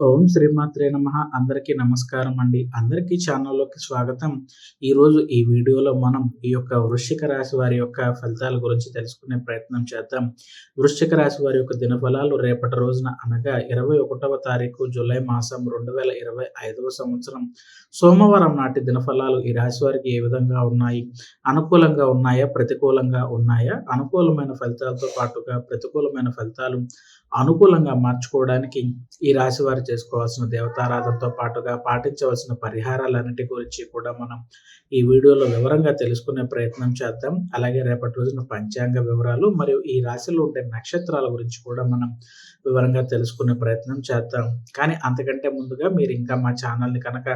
ఓం శ్రీమాత్రే నమ. అందరికీ నమస్కారం అండి. అందరికీ ఛానల్లోకి స్వాగతం. ఈరోజు ఈ వీడియోలో మనం ఈ యొక్క వృశ్చిక రాశి వారి యొక్క ఫలితాల గురించి తెలుసుకునే ప్రయత్నం చేద్దాం. వృశ్చిక రాశి వారి యొక్క దినఫలాలు రేపటి రోజున అనగా ఇరవై ఒకటవ తారీఖు జూలై మాసం రెండు వేల ఇరవై ఐదవ సంవత్సరం. సోమవారం నాటి దినఫలాలు ఈ రాశి వారికి ఏ విధంగా ఉన్నాయి? అనుకూలంగా ఉన్నాయా? ప్రతికూలంగా ఉన్నాయా? అనుకూలమైన ఫలితాలతో పాటుగా ప్రతికూలమైన ఫలితాలు అనుకూలంగా మార్చుకోవడానికి ఈ రాశి వారి చేసుకోవాల్సిన దేవతారాధనతో పాటుగా పాటించవలసిన పరిహారాలన్నిటి గురించి కూడా మనం ఈ వీడియోలో వివరంగా తెలుసుకునే ప్రయత్నం చేద్దాం. అలాగే రేపటి రోజున పంచాంగ వివరాలు మరియు ఈ రాశిలో ఉండే నక్షత్రాల గురించి కూడా మనం వివరంగా తెలుసుకునే ప్రయత్నం చేద్దాం. కానీ అంతకంటే ముందుగా మీరు ఇంకా మా ఛానల్ని కనుక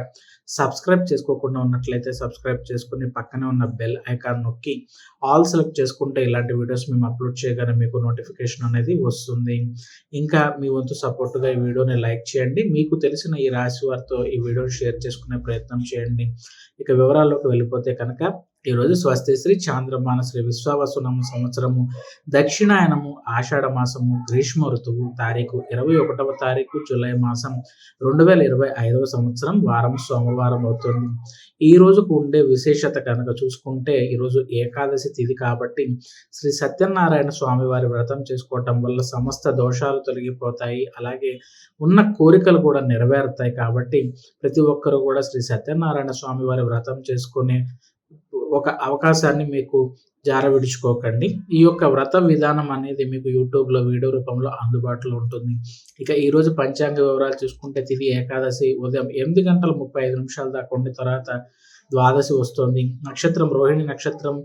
సబ్స్క్రైబ్ చేసుకోకుండా ఉన్నట్లయితే సబ్స్క్రైబ్ చేసుకుని పక్కనే ఉన్న బెల్ ఐకాన్ నొక్కి ఆల్ సెలెక్ట్ చేసుకుంటే ఇలాంటి వీడియోస్ మేము అప్లోడ్ చేయగానే మీకు నోటిఫికేషన్ అనేది వస్తుంది. ఇంకా మీ వంతు సపోర్టుగా ఈ వీడియోని లైక్ చేయండి. మీకు తెలిసిన ఈ రాశి వారితో ఈ వీడియోని షేర్ చేసుకునే ప్రయత్నం చేయండి. ఇక వివరాల్లోకి వెళ్ళిపోతే కనుక ఈరోజు స్వస్తి శ్రీ చాంద్రమాన శ్రీ విశ్వావసునము సంవత్సరము దక్షిణాయనము ఆషాఢ మాసము గ్రీష్మ ఋతువు తారీఖు ఇరవై ఒకటవ తారీఖు జూలై మాసం రెండు వేల ఇరవై ఐదవ సంవత్సరం వారం సోమవారం అవుతుంది. ఈ రోజుకు ఉండే విశేషత కనుక చూసుకుంటే ఈరోజు ఏకాదశి తిథి కాబట్టి శ్రీ సత్యనారాయణ స్వామి వారి వ్రతం చేసుకోవటం వల్ల సమస్త దోషాలు తొలగిపోతాయి. అలాగే ఉన్న కోరికలు కూడా నెరవేరుతాయి కాబట్టి ప్రతి ఒక్కరు కూడా శ్రీ సత్యనారాయణ స్వామి వారి వ్రతం చేసుకునే ఒక అవకాశాన్ని మీకు జార విడుచుకోకండి ఈ యొక్క వ్రత విధానం అనేది మీకు యూట్యూబ్లో వీడియో రూపంలో అందుబాటులో ఉంటుంది. ఇక ఈరోజు పంచాంగ వివరాలు చూసుకుంటే తిది ఏకాదశి ఉదయం ఎనిమిది గంటల ముప్పై ఐదు నిమిషాల దాకా ఉండి తర్వాత ద్వాదశి వస్తుంది. నక్షత్రం రోహిణి నక్షత్రం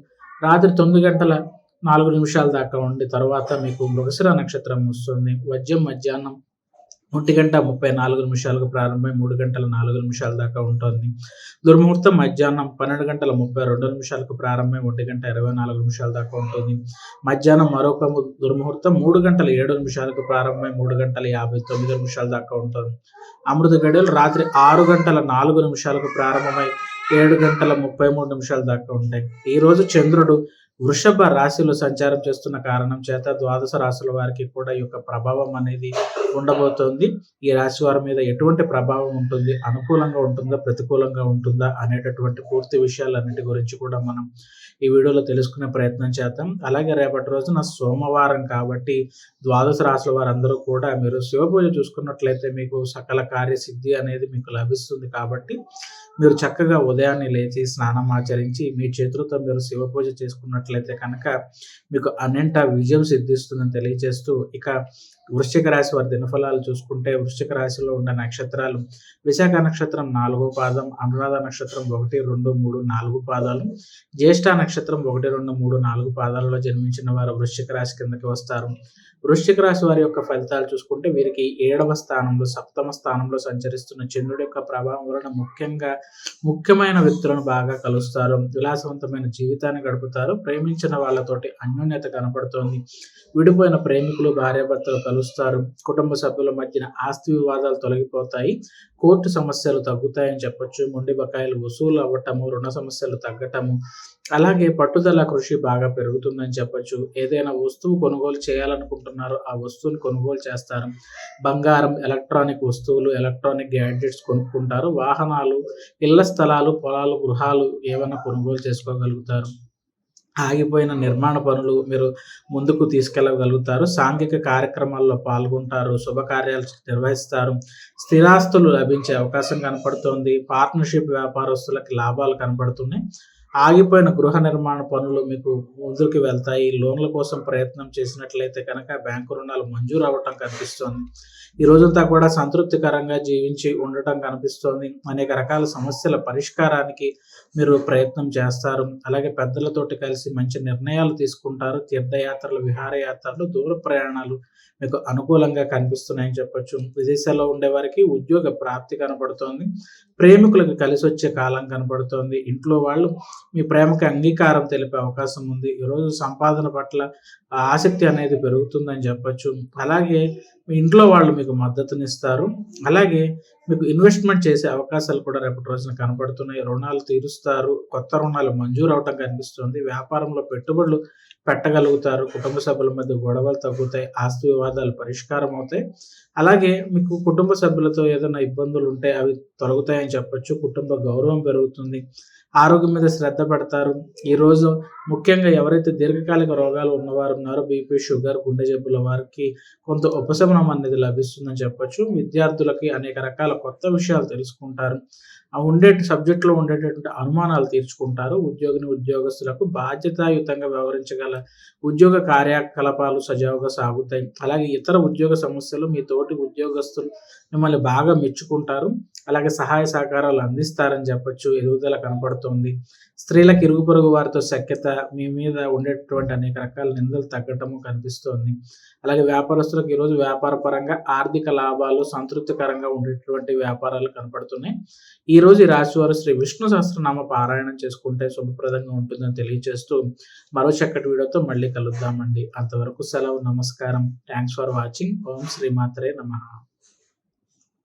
రాత్రి తొమ్మిది గంటల నాలుగు నిమిషాల దాకా ఉండి తర్వాత మీకు మృగశిర నక్షత్రం వస్తుంది. వజ్యం మధ్యాహ్నం ఒంటి గంట ముప్పై నాలుగు నిమిషాలకు ప్రారంభమై మూడు గంటల నాలుగు నిమిషాల దాకా ఉంటుంది. దుర్ముహూర్తం మధ్యాహ్నం పన్నెండు గంటల ముప్పై రెండు నిమిషాలకు ప్రారంభమై ఒంటి గంట ఇరవై నాలుగు నిమిషాల దాకా ఉంటుంది. మధ్యాహ్నం మరొక దుర్ముహూర్తం మూడు గంటల ఏడు నిమిషాలకు ప్రారంభమై మూడు గంటల యాభై తొమ్మిది నిమిషాల దాకా ఉంటుంది. అమృత గడియలు రాత్రి ఆరు గంటల నాలుగు నిమిషాలకు ప్రారంభమై ఏడు గంటల ముప్పై మూడు నిమిషాల దాకా ఉంటాయి. ఈరోజు చంద్రుడు వృషభ రాశిలో సంచారం చేస్తున్న కారణం చేత ద్వాదశ రాశుల వారికి కూడా ఈ యొక్క ప్రభావం అనేది ఉండబోతోంది. ఈ రాశి వారి మీద ఎటువంటి ప్రభావం ఉంటుంది? అనుకూలంగా ఉంటుందా? ప్రతికూలంగా ఉంటుందా? అనేటటువంటి పూర్తి విషయాలన్నిటి గురించి కూడా మనం ఈ వీడియోలో తెలుసుకునే ప్రయత్నం చేద్దాం. అలాగే రేపటి రోజున సోమవారం కాబట్టి ద్వాదశ రాశుల వారందరూ కూడా మీరు శివపూజ చూసుకున్నట్లయితే మీకు సకల కార్యసిద్ధి అనేది మీకు లభిస్తుంది కాబట్టి మీరు చక్కగా ఉదయాన్నే లేచి స్నానం ఆచరించి మీ చేతులతో మీరు శివ పూజ చేసుకున్నట్లయితే కనుక మీకు అన్నింట విజయం సిద్ధిస్తుందని తెలియజేస్తూ ఇక వృశ్చిక రాశి వారి దినఫలాలు చూసుకుంటే వృశ్చిక రాశిలో ఉన్న నక్షత్రాలు విశాఖ నక్షత్రం నాలుగో పాదం అనురాధ నక్షత్రం ఒకటి రెండు మూడు నాలుగు పాదాలు జ్యేష్ఠ నక్షత్రం ఒకటి రెండు మూడు నాలుగు పాదాలలో జన్మించిన వారు వృశ్చిక రాశి కిందకి వస్తారు. వృశ్చిక రాశి వారి యొక్క ఫలితాలు చూసుకుంటే వీరికి ఏడవ స్థానంలో సప్తమ స్థానంలో సంచరిస్తున్న చంద్రుడి యొక్క ప్రభావం వలన ముఖ్యంగా ముఖ్యమైన వ్యక్తులను బాగా కలుస్తారు. విలాసవంతమైన జీవితాన్ని గడుపుతారు. ప్రేమించిన వాళ్ళతోటి అన్యోన్యత కనపడుతోంది. విడిపోయిన ప్రేమికులు భార్యాభర్తలు కలుస్తారు. కుటుంబ సభ్యుల మధ్యన ఆస్తి వివాదాలు తొలగిపోతాయి. కోర్టు సమస్యలు తగ్గుతాయని చెప్పొచ్చు మొండి బకాయిలు వసూలు అవ్వటము రుణ సమస్యలు తగ్గటము అలాగే పట్టుదల కృషి బాగా పెరుగుతుందని చెప్పొచ్చు. ఏదైనా వస్తువు కొనుగోలు చేయాలనుకుంటున్నారో ఆ వస్తువుని కొనుగోలు చేస్తారు. బంగారం ఎలక్ట్రానిక్ వస్తువులు ఎలక్ట్రానిక్ గ్యాడ్జెట్స్ కొనుక్కుంటారు. వాహనాలు ఇళ్ళ స్థలాలు పొలాలు గృహాలు ఏమైనా కొనుగోలు చేసుకోగలుగుతారు. ఆగిపోయిన నిర్మాణ పనులు మీరు ముందుకు తీసుకెళ్ళగలుగుతారు. సాంఘిక కార్యక్రమాల్లో పాల్గొంటారు. శుభకార్యాలు నిర్వహిస్తారు. స్థిరాస్తులు లభించే అవకాశం కనపడుతోంది. పార్ట్నర్షిప్ వ్యాపారస్తులకి లాభాలు కనపడుతున్నాయి ఆగిపోయిన గృహ నిర్మాణ పనులు మీకు ముందుకు వెళ్తాయి. లోన్ల కోసం ప్రయత్నం చేసినట్లయితే కనుక బ్యాంకు రుణాలు మంజూరు అవ్వటం కనిపిస్తోంది. ఈ రోజంతా కూడా సంతృప్తికరంగా జీవించి ఉండటం కనిపిస్తోంది. అనేక రకాల సమస్యల పరిష్కారానికి మీరు ప్రయత్నం చేస్తారు. అలాగే పెద్దలతోటి కలిసి మంచి నిర్ణయాలు తీసుకుంటారు. తీర్థయాత్రలు విహారయాత్రలు దూర ప్రయాణాలు మీకు అనుకూలంగా కనిపిస్తున్నాయని చెప్పొచ్చు. విదేశాల్లో ఉండే వారికి ఉద్యోగ ప్రాప్తి కనబడుతోంది. ప్రేమికులకు కలిసి వచ్చే కాలం కనబడుతోంది. ఇంట్లో వాళ్ళు మీ ప్రేమకి అంగీకారం తెలిపే అవకాశం ఉంది. ఈరోజు సంపాదన పట్ల ఆసక్తి అనేది పెరుగుతుందని చెప్పచ్చు. అలాగే మీ ఇంట్లో వాళ్ళు మీకు మద్దతునిస్తారు. అలాగే మీకు ఇన్వెస్ట్మెంట్ చేసే అవకాశాలు కూడా రేపటి రోజున కనబడుతున్నాయి. రుణాలు తీరుస్తారు. కొత్త రుణాలు మంజూరు అవటం కనిపిస్తుంది. వ్యాపారంలో పెట్టుబడులు పెట్టగలుగుతారు. కుటుంబ సభ్యుల మధ్య గొడవలు తగ్గుతాయి. ఆస్తి వివాదాలు పరిష్కారం అవుతాయి. అలాగే మీకు కుటుంబ సభ్యులతో ఏదైనా ఇబ్బందులు ఉంటే అవి తొలగుతాయని చెప్పొచ్చు. కుటుంబ గౌరవం పెరుగుతుంది. ఆరోగ్యం మీద శ్రద్ధ పెడతారు. ఈరోజు ముఖ్యంగా ఎవరైతే దీర్ఘకాలిక రోగాలు ఉన్నవారు ఉన్నారో బీపీ షుగర్ గుండె జబ్బుల వారికి కొంత ఉపశమనం అనేది లభిస్తుందని చెప్పొచ్చు. విద్యార్థులకి అనేక రకాల కొత్త విషయాలు తెలుసుకుంటారు. ఆ ఉండే సబ్జెక్టులో ఉండేటటువంటి అనుమానాలు తీర్చుకుంటారు. ఉద్యోగిని ఉద్యోగస్తులకు బాధ్యతాయుతంగా వ్యవహరించగల ఉద్యోగ కార్యకలాపాలు సజావుగా సాగుతాయి. అలాగే ఇతర ఉద్యోగ సమస్యలు మీ తోటి ఉద్యోగస్తులు మిమ్మల్ని బాగా మెచ్చుకుంటారు. అలాగే సహాయ సహకారాలు అందిస్తారని చెప్పొచ్చు. ఎదుగుదల కనపడుతుంది. స్త్రీలకు ఇరుగు పొరుగు వారితో సఖ్యత మీ మీద ఉండేటటువంటి అనేక రకాల నిందలు తగ్గటము కనిపిస్తోంది. అలాగే వ్యాపారస్తులకు ఈరోజు వ్యాపార పరంగా ఆర్థిక లాభాలు సంతృప్తికరంగా ఉండేటువంటి వ్యాపారాలు కనపడుతున్నాయి. ఈ రోజు ఈ రాశి వారు శ్రీ విష్ణు సహస్రనామ పారాయణం చేసుకుంటే శుభప్రదంగా ఉంటుందని తెలియజేస్తూ మరో చక్కటి వీడియోతో మళ్ళీ కలుద్దామండి. అంతవరకు సెలవు నమస్కారం. థ్యాంక్స్ ఫర్ వాచింగ్ ఓం శ్రీమాత్రే నమ.